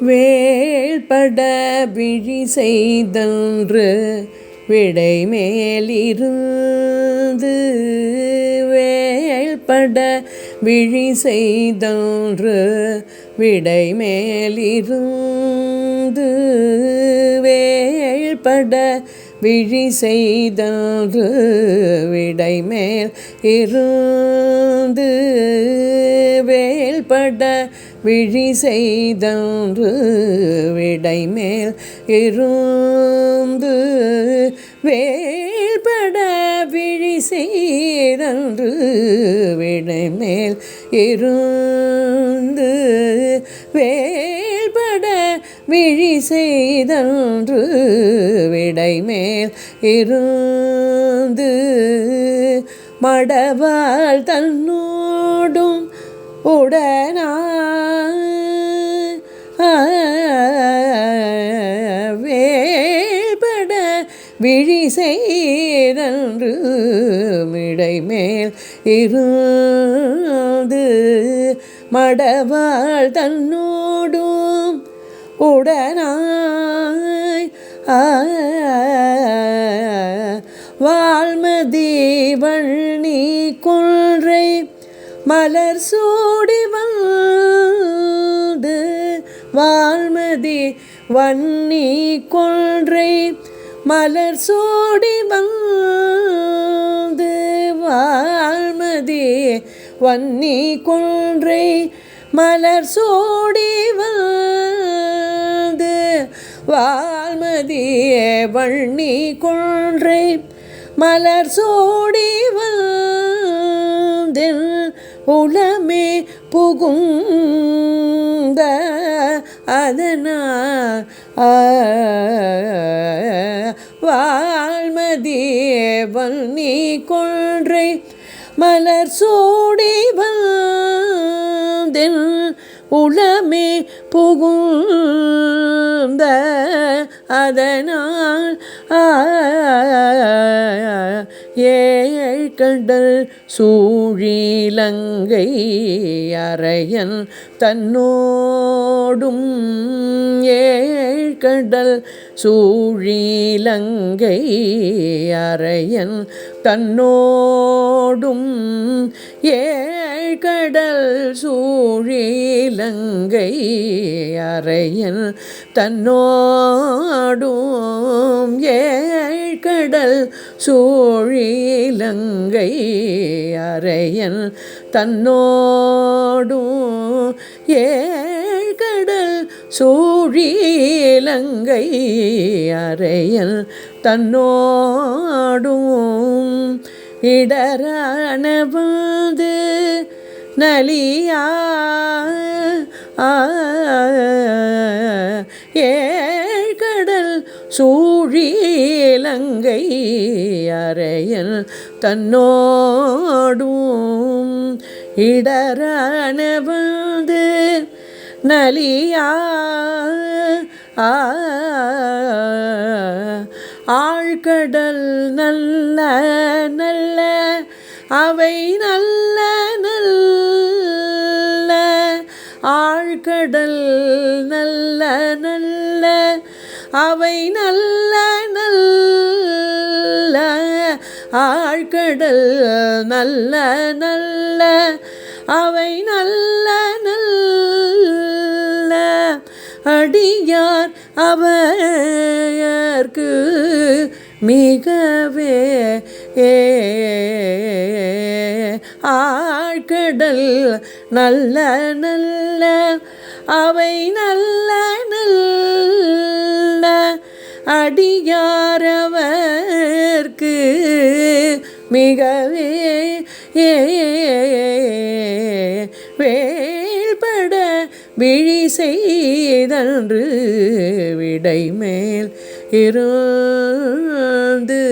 வேள்பட விழி செய்தன்று விடை மேலிருந்து வேள்பட விழி செய்தன்று விடை மேலிருந்து வேள்பட விழி செய்தன்று விடை மேல் இருந்து வேள்பட விழி செய்தன்று விடை மேல் இருந்து வேல்பட விழி செய்தன்று விடை மேல் இருந்து வேல்பட விழி செய்தன்று விடை மேல் இருந்து மடவாள் தன்னோடும் உடனா வேள்பட விழி செய்தன்று மிடை மேல் இருந்து மடவாள் தன்னோடும் உடனாய் வால்மதி வள்ளி கொன்றை மலர் சூடி வந்து வால்மதி வன்னி கொன்றை மலர் சூடி வந்து வால்மதி வன்னி கொன்றை மலர் சூடி வந்து வால்மதியே வன்னி கொன்றை மலர் சூடி வந்தில் உளமே புகுந்த அதனால் வாழ்மதேவன் நீ கொன்றை மலர் சூடி உளமே புகுந்த அதனால் ஏ கடல் சூழிலங்கை அரையன் தன்னோடும் ஏழ்கடல் சூழிலங்கை அரையன் தன்னோடும் ஏ கடல் சூழிலங்கை அறையன் தன்னோடும் ஏழ்கடல் சூழிலங்கை அறையன் தன்னோடும் ஏழ்கடல் சூழிலங்கை அறையன் தன்னோடும் இடரானவது நலியா ஏழ்கடல் சூழிலங்கை அறையல் தன்னோடும் இடரானவது நலியா ஆழ்கடல் நல்ல நல்ல அவை நல்ல நல்ல நல்ல. அவை நல்ல நல்ல. ஆழ்கடல் நல்ல நல்ல. அவை நல்ல நல்ல. அடியார் அவர்க்கு மிகவே ஏ. ஆழ்கடல் நல்ல நல்ல அவை நல்ல நல்ல அடியாரவர்க்கு மிகவே ஏ வேள்பட விழி செய்தன்று விடை மேல் இருந்து